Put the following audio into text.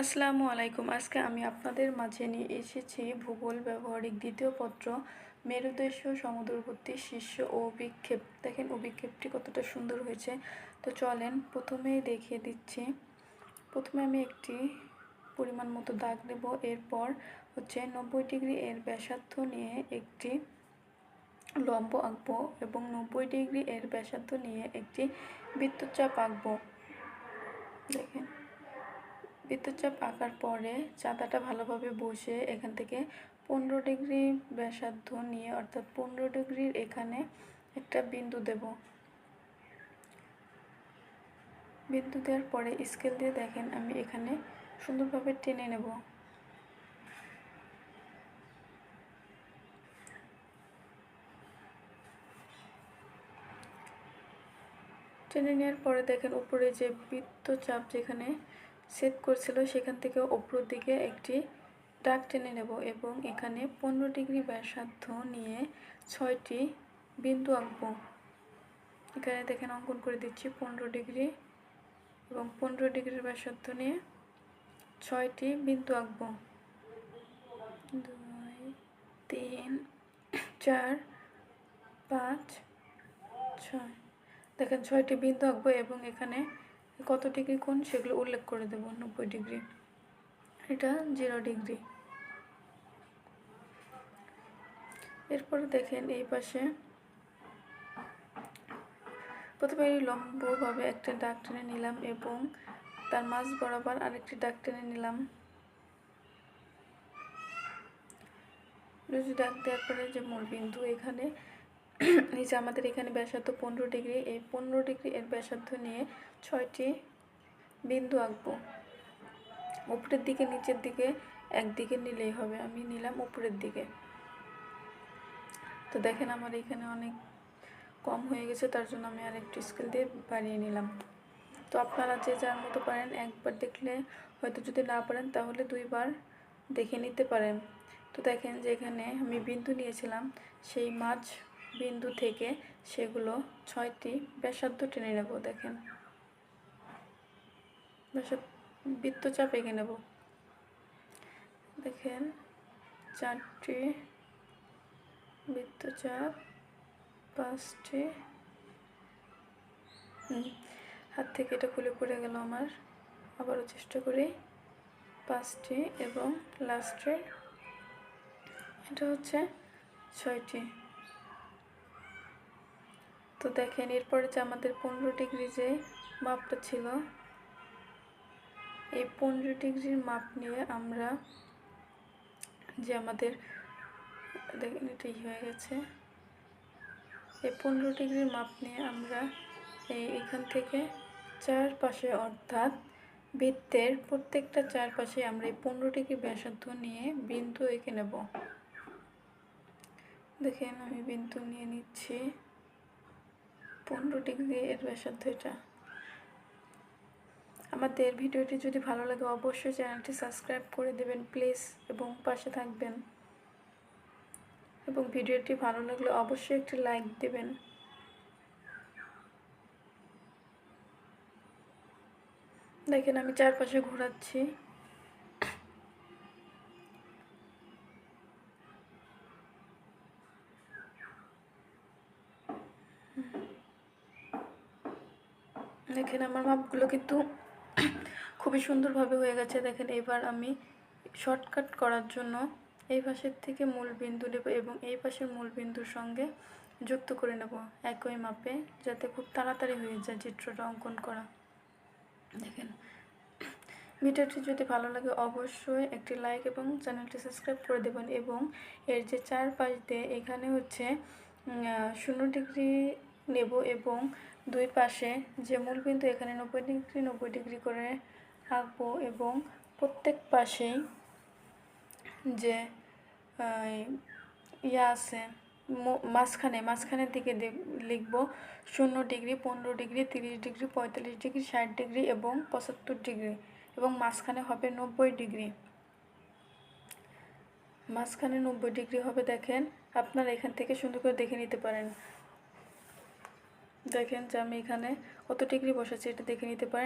আসসালামু আলাইকুম। আজকে আমি আপনাদের মাঝে নিয়ে এসেছি ভূগোল ব্যবহারিক দ্বিতীয় পত্র, মেরুদেশ সমুদ্রবর্তী শীর্ষ ও বিক্ষেপ। দেখেন অভিক্ষেপটি কতটা সুন্দর হয়েছে। তো চলেন প্রথমেই দেখিয়ে দিচ্ছি। প্রথমে আমি একটি পরিমাণ মতো দাগ দেব এরপর হচ্ছে নব্বই ডিগ্রি এর ব্যাসার্ধ নিয়ে একটি লম্ব আঁকবো এবং নব্বই ডিগ্রি এর ব্যাসার্ধ নিয়ে একটি বৃত্তচাপ আঁকবো। দেখেন। বৃত্তচাপ আঁকার পরে চাঁদাটা ভালোভাবে বসে এখান থেকে পনেরো ডিগ্রি ব্যাসার্ধ নিয়ে, অর্থাৎ পনেরো ডিগ্রির এখানে একটা বিন্দু দেব। বিন্দু দেওয়ার পরে স্কেল দিয়ে দেখেন, আমি এখানে সুন্দরভাবে টেনে নেব। টেনে নেওয়ার পরে দেখেন উপরে যে বৃত্তচাপ যেখানে সেট করছিল, সেখান থেকে ওপর দিকে একটি দাগ টেনে নেব এবং এখানে পনেরো ডিগ্রি ব্যাসার্ধ নিয়ে ছয়টি বিন্দু আঁকবো। এখানে দেখেন অঙ্কন করে দিচ্ছি, পনেরো ডিগ্রি এবং পনেরো ডিগ্রির ব্যাসার্ধ নিয়ে ছয়টি বিন্দু আঁকব। দুই, তিন, চার, পাঁচ, ছয়। দেখেন ছয়টি বিন্দু আঁকবো এবং এখানে কত ডিগ্রি কোণ সেগুলো উল্লেখ করে দেব, নব্বই ডিগ্রি। এটা জিরো ডিগ্রি। এরপরে দেখেন এই পাশে প্রথমে লম্বভাবে একটা ডাক টেনে নিলাম এবং তার মাঝ বরাবর আরেকটি ডাক টেনে নিলাম। ডাক দেওয়ার পরে যে মূল বিন্দু এখানে নিচে আমাদের এখানে ব্যাসার্ধ পনেরো ডিগ্রি, এই পনেরো ডিগ্রি এর ব্যাসার্ধ নিয়ে ছয়টি বিন্দু আঁকবো। উপরের দিকে, নিচের দিকে, একদিকে নিলেই হবে। আমি নিলাম উপরের দিকে। তো দেখেন আমার এখানে অনেক কম হয়ে গেছে, তার জন্য আমি আর একটু স্কেল দিয়ে বাড়িয়ে নিলাম। তো আপনারা যে যার মতো পারেন, একবার দেখলে হয়তো যদি না পারেন, তাহলে দুইবার দেখে নিতে পারেন। তো দেখেন যে এখানে আমি বিন্দু নিয়েছিলাম, সেই মাঝ বিন্দু থেকে সেগুলো ছয়টি ব্যাসার্ধ টেনে নেব, দেখেন। বৃত্তচাপ এঁকে নেব। দেখেন, চারটি বৃত্তচাপ, পাঁচটি। হাত থেকে এটা খুলে পড়ে গেল আমার। আবারও চেষ্টা করি। পাঁচটি এবং লাস্টে এটা হচ্ছে ছয়টি। তো দেখেন, এরপরে যে আমাদের পনেরো ডিগ্রি যে মাপটা ছিল, এই পনেরো ডিগ্রির মাপ নিয়ে আমরা যে আমাদের, দেখেন এটাই হয়ে গেছে। এই পনেরো ডিগ্রির মাপ নিয়ে আমরা এই এখান থেকে চারপাশে অর্থাৎ বৃত্তের প্রত্যেকটা চারপাশে আমরা এই পনেরো ডিগ্রি ব্যাসার্ধ নিয়ে বিন্দু এঁকে নেব। দেখেন, আমি বিন্দু নিয়ে নিচ্ছি। পনেরো ডিগ্রি এর ব্যাসার্ধ আমাদের ভিডিওটি যদি ভালো লাগে, অবশ্যই চ্যানেলটি সাবস্ক্রাইব করে দেবেন, প্লিজ, এবং পাশে থাকবেন। এবং ভিডিওটি ভালো লাগলে অবশ্যই একটি লাইক দেবেন। দেখেন, আমি চারপাশে ঘোরাচ্ছি। দেখেন আমার মাপগুলো কিন্তু খুবই সুন্দরভাবে হয়ে গেছে। দেখেন এবার আমি শর্টকাট করার জন্য এই পাশের থেকে মূল বিন্দু নেব এবং এই পাশের মূল বিন্দুর সঙ্গে যুক্ত করে নেব একই মাপে যাতে খুব তাড়াতাড়ি হয়ে যায় চিত্রটা অঙ্কন করা। দেখেন, ভিডিওটি যদি ভালো লাগে অবশ্যই একটি লাইক এবং চ্যানেলটি সাবস্ক্রাইব করে দেবেন এবং এর যে চারপাশ দিয়ে এখানে হচ্ছে শূন্য ডিগ্রি নেব এবং দুই পাশে যে মূলবিন্দু এখানে নব্বই ডিগ্রি নব্বই ডিগ্রি করে আঁকবো এবং প্রত্যেক পাশেই যে ইয়া আছে মাঝখানে, মাঝখানের দিকে লিখব শূন্য ডিগ্রি, পনেরো ডিগ্রি, তিরিশ ডিগ্রি, পঁয়তাল্লিশ ডিগ্রি, ষাট ডিগ্রি এবং পঁচাত্তর ডিগ্রি এবং মাঝখানে হবে নব্বই ডিগ্রি। মাঝখানে নব্বই ডিগ্রি হবে দেখেন, আপনারা এখান থেকে সুন্দর করে দেখে নিতে পারেন। দেখেন যে আমি এখানে কত ডিগ্রি বসেছি এটা দেখে নিতে পারেন।